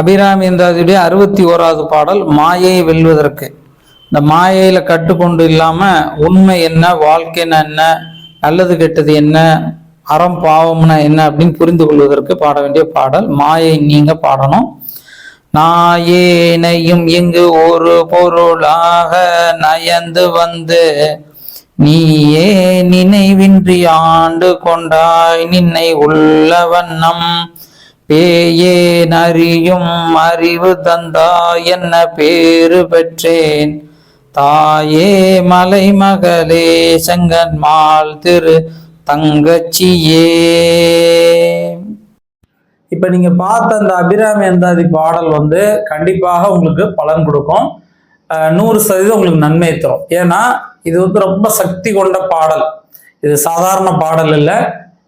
அபிராமி என்றாதுடைய அறுபத்தி ஓராவது பாடல் மாயை வெல்வதற்கு. இந்த மாயையில கட்டுக்கொண்டு இல்லாம உண்மை என்ன வாழ்க்கைன்னா என்ன நல்லது கெட்டது என்ன அறம் பாவம்னா என்ன அப்படின்னு புரிந்து கொள்வதற்கு பாட வேண்டிய பாடல் மாயை நீங்க பாடணும். நாயேனையும் இங்கு ஒரு பொருளாக நயந்து வந்து நீயே நினைவின்றி ஆண்டு கொண்டாய் நின்னை உள்ள வண்ணம் பேயேன் அறியும் அறிவு தந்தாய் என்ன பேறு பெற்றேன்? தாயே மலைமகளே செங்கன்மால் திரு தங்கச்சியே. இப்ப நீங்க பார்த்த அந்த அபிராமி அந்தாதி பாடல் வந்து கண்டிப்பாக உங்களுக்கு பலன் கொடுக்கும். நூறு சதவீதம் உங்களுக்கு நன்மை தரும். ஏன்னா இது வந்து ரொம்ப சக்தி கொண்ட பாடல். இது சாதாரண பாடல் இல்லை.